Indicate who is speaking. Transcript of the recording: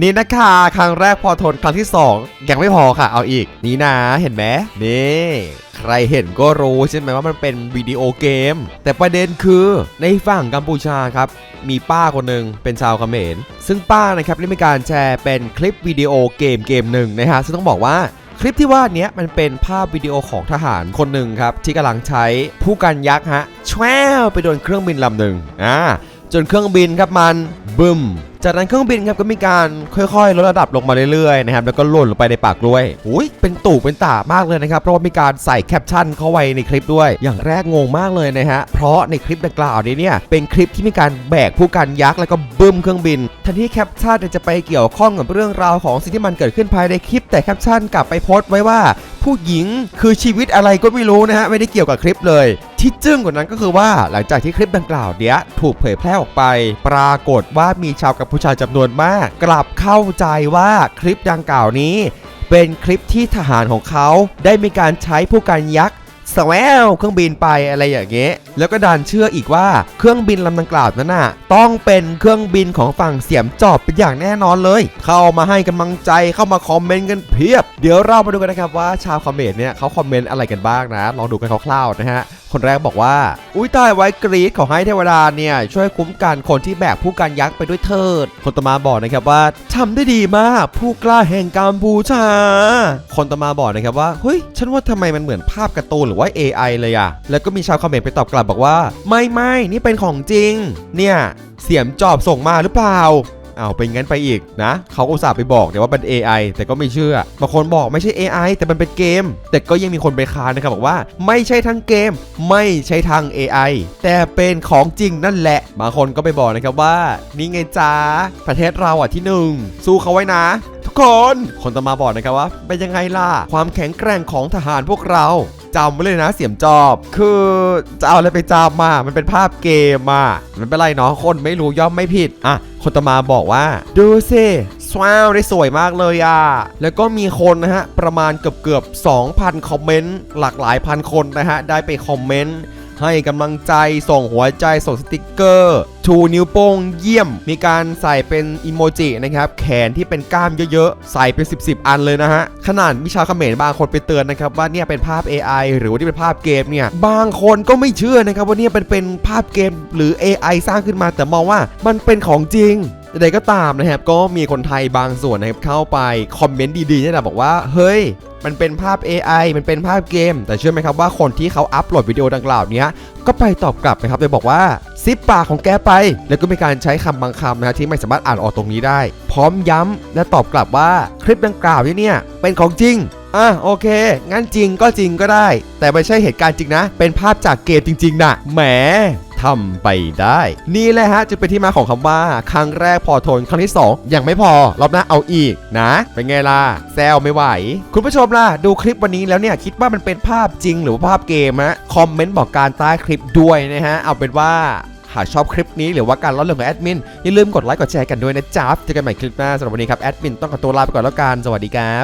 Speaker 1: นี่นะคะครั้งแรกพอทนครั้งที่ 2 ยังไม่พอค่ะ เอาอีก นี่นะเห็นไหมนี่ใครเห็นก็รู้ใช่ไหมว่ามันเป็นวิดีโอเกม แต่ประเด็นคือในฝั่งกัมพูชาครับ มีป้าคนหนึ่งเป็นชาวเขมร ซึ่งป้านะครับได้มีการแชร์เป็นคลิปวิดีโอเกมเกมหนึ่งนะฮะซึ่งต้องบอกว่าคลิปที่ว่านี้มันเป็นภาพวิดีโอของทหารคนหนึ่งครับ ที่กำลังใช้ผู้กันยักษ์ฮะแชวไปโดนเครื่องบินลำหนึ่งอ่าจนเครื่องบินครับมันบึ้ม จากนั้นเครื่องบินครับก็มีการค่อยๆลดระดับลงมาเรื่อยๆนะครับแล้วก็หล่นลงไปในปากกล้วยอุ้ยเป็นตู่เป็นตามากเลยนะครับเพราะว่ามีการใส่แคปชั่นเข้าไว้ในคลิปด้วย อย่างแรกงงมากเลยนะฮะเพราะในคลิปดังกล่าวนี้เนี่ยเป็นคลิปที่มีการแบกผู้กันยักษ์แล้วก็บึ้มเครื่องบินทันที่แคปชั่นจะไปเกี่ยวข้องกับเรื่องราวของสิ่งที่มันเกิดขึ้นภายในคลิป แต่แคปชั่นกลับไปโพสต์ไว้ว่า ผู้หญิงคือชีวิตอะไรก็ไม่รู้นะฮะไม่ได้เกี่ยวกับคลิปเลย ที่จึ้งกว่านั้นก็คือว่าหลังจากที่คลิปดังกล่าวเนี้ยถูกเผยแพร่ออกไป ปรากฏว่ามีชาวกัมพูชาจำนวนมาก กลับเข้าใจว่าคลิปดังกล่าวนี้ เป็นคลิปที่ทหารของเขาได้มีการใช้ผู้การยักษ์สแววเครื่องบินไปอะไรอย่างเงี้ย แล้วก็ดันเชื่ออีกว่าเครื่องบินลำดังกล่าวนั้นน่ะ ต้องเป็นเครื่องบินของฝั่งเสียมจอบเป็นอย่างแน่นอนเลย เข้ามาให้กำลังใจเข้ามาคอมเมนต์กันเพียบ เดี๋ยวเรามาดูกันนะครับว่าชาวคอมเมนต์เนี่ยเขาคอมเมนต์อะไรกันบ้างนะ ลองดูกันคร่าวๆนะฮะ คนแรกบอกว่า อุ้ยตายไว้กรีดขอให้เทวดาเนี่ยช่วยคุ้มกันคนที่แบกผู้กันยักษ์ไปด้วยเถิด คนต่อมาบอกนะครับว่าทำได้ดีมากผู้กล้าแห่งกัมพูชา คนต่อมาบอกนะครับว่าเฮ้ยฉันว่าทำไมมันเหมือนภาพการ์ตูนหรือว่า AI เลยอะแล้วก็มีชาวคอมเมนต์ไปตอบกลับบอกว่า ไม่ไม่นี่เป็นของจริง เนี่ยเสียมจอบส่งมาหรือเปล่า เอาเป็นงั้นไปอีกนะเขาอุตส่าห์ไปบอกแต่ว่าเป็น AI แต่ก็ไม่เชื่อบางคนบอกไม่ใช่ AI แต่มันเป็นเกม แต่ก็ยังมีคนไปค้านนะครับบอกว่าไม่ใช่ทั้งเกม ไม่ใช่ทาง AI แต่เป็นของจริงนั่นแหละบางคนก็ไปบอกนะครับว่า นี่ไงจ้าประเทศเราอะที่หนึ่งสู้เขาไว้นะทุกคน คนต่อมาบอกนะครับว่า เป็นยังไงล่ะ ความแข็งแกร่งของทหารพวกเรา จำไว้เลยนะเสียมจอบ คือจะเอาอะไรไปจำมา มันเป็นภาพเกมมามันเป็นไรเนาะคนไม่รู้ย่อมไม่ผิดอะคนต่อมาบอกว่า ดูสิสว้าวได้สวยมากเลยอะ แล้วก็มีคนนะฮะ ประมาณเกือบเกือบ2,000 คอมเมนต์ หลากหลายพันคนนะฮะ ได้ไปคอมเมนต์ ให้กำลังใจส่งหัวใจส่งสติกเกอร์ชูนิ้วโป้งเยี่ยม มีการใส่เป็นอีโมจินะครับ แขนที่เป็นกล้ามเยอะๆ ใส่เป็น10บสอันเลยนะฮะ ขนาดมิชาเขมรบางคนไปเตือนนะครับ ว่าเนี่ยเป็นภาพ AI หรือว่าที่เป็นภาพเกมเนี่ย บางคนก็ไม่เชื่อนะครับว่าเนี่ยเป็นเป็นภาพเกมหรือ AI สร้างขึ้นมาแต่มองว่ามันเป็นของจริงใดก็ตามนะครับ ก็มีคนไทยบางส่วนนะครับเข้าไปคอมเมนต์ดีๆนี่แหละบอกว่า เฮ้ย มันเป็นภาพ AI มันเป็นภาพเกม แต่เชื่อไหมครับว่าคนที่เขาอัปโหลดวิดีโอดังกล่าวเนี้ยก็ไปตอบกลับนะครับโดยบอกว่าซิปปากของแกไป แล้วก็มีการใช้คำบางคำนะที่ไม่สามารถอ่านออกตรงนี้ได้ พร้อมย้ำและตอบกลับว่าคลิปดังกล่าวนี้เนี่ยเป็นของจริงอะโอเค งั้นจริงก็จริงก็ได้ แต่ไม่ใช่เหตุการณ์จริงนะ เป็นภาพจากเกมจริงๆนะแหม ทำไปได้ นี่แหละฮะจะเป็นที่มาของคำว่า ครั้งแรกพอทนครั้งที่ 2 ยังไม่พอรอบหน้าเอาอีกนะ เป็นไงล่ะแซวไม่ไหว คุณผู้ชมล่ะ ดูคลิปวันนี้แล้วเนี่ย คิดว่ามันเป็นภาพจริงหรือว่าภาพเกมฮะคอมเมนต์บอกการใต้คลิปด้วยนะฮะเอาเป็นว่าหากชอบคลิปนี้หรือว่าการเล่าเรื่องของแอดมินอย่าลืมกดไลค์กดแชร์กันด้วยนะจ๊บเจอกันใหม่คลิปหน้าสำหรับวันนี้ครับแอดมินต้องขอตัวลาไปก่อนแล้วกันสวัสดีครับ